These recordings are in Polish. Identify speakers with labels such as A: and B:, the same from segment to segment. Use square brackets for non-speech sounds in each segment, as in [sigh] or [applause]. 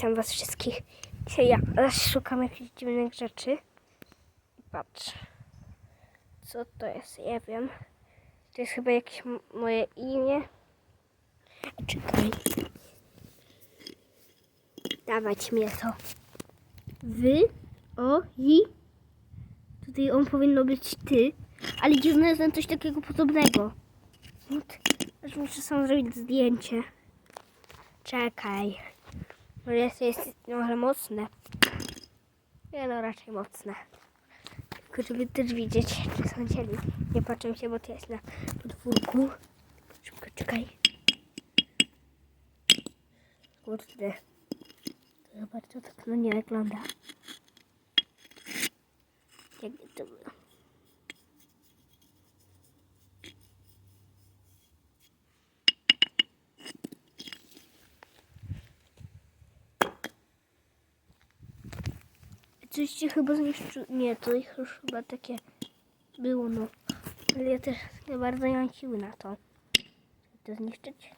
A: witam was wszystkich. Dzisiaj ja raz szukam jakichś dziwnych rzeczy. I patrz. Co to jest? Ja wiem. To jest chyba jakieś moje imię. Czekaj. Dawać mi to. Wy, o, i. Tutaj on powinno być ty. Ale dziwne jest coś takiego podobnego. Aż muszę sam zrobić zdjęcie. Czekaj. Może jest, jest trochę mocne. Nie no, raczej mocne. Tylko żeby też widzieć, czy są cieli. Nie patrzę się, bo to jest na podwórku. Szybko, czekaj. Kurde. To Zobacz, to tak no nie wygląda. Jakby to było. Coś ci chyba zniszczył. Nie, to ich już chyba takie było, no. Ale ja też nie bardzo nie mam siły na to. To zniszczyć.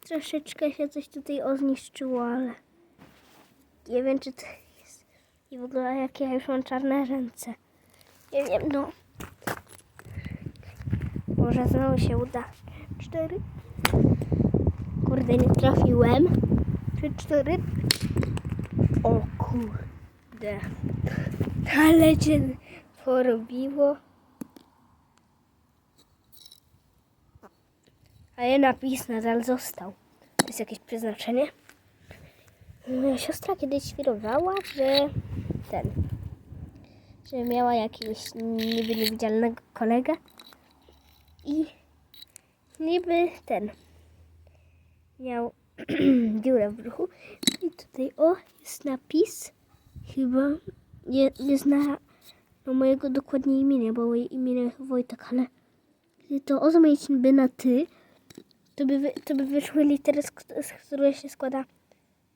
A: Troszeczkę się coś tutaj ozniszczyło, ale nie wiem, czy to jest. I w ogóle jakie ja już mam czarne ręce. Nie wiem, no. Może znowu się uda. Cztery. Kurde, nie trafiłem. Trzy, cztery. O kurde. Ale cię porobiło. Ale napis nadal został. To jest jakieś przeznaczenie. Moja siostra kiedyś świrowała, że ten, że miała jakiegoś niby niewidzialnego kolegę i niby ten miał [clears throat] dziurę w brzuchu i tutaj o jest napis chyba nie, nie zna no, mojego dokładnie imienia, bo moje imię Wojtek, ale gdy to o by na ty, to by, to by wyszły litery, z, z której się składa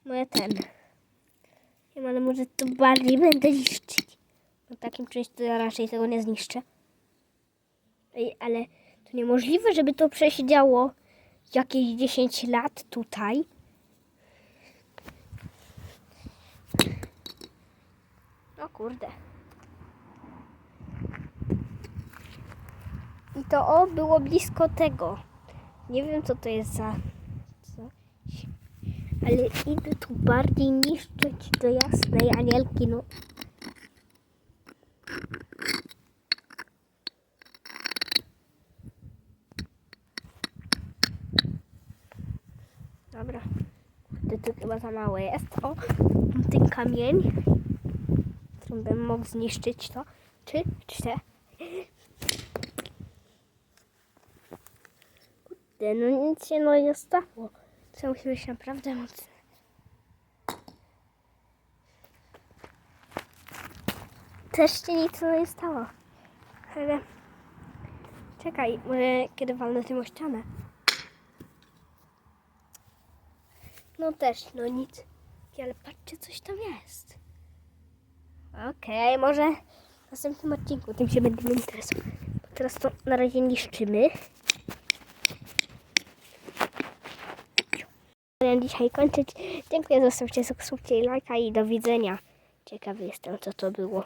A: moja ten. Wiem, ale może to bardziej będę niszczyć. No takim czymś to ja raczej tego nie zniszczę. Ej, ale to niemożliwe, żeby to przesiedziało jakieś 10 lat tutaj. O kurde. I to o było blisko tego. Nie wiem co to jest za coś. Ale idę tu bardziej niszczyć do jasnej anielki, no. Dobra. Kurde, tu chyba za małe jest. O, ten kamień, którym bym mógł zniszczyć to. Trzy, cztery. Kurde, no nic się no nie stało. To musi być naprawdę mocne. Też się nic nie stało. Ale... Czekaj, może kiedy walnę tym o. No też, no nic. Ale patrzcie, coś tam jest. Okej, może w następnym odcinku tym się będziemy interesować. Teraz to na razie niszczymy. Będę dzisiaj kończyć. Dziękuję, zostawcie subskrypcję i lajka i do widzenia. Ciekawy jestem, co to było.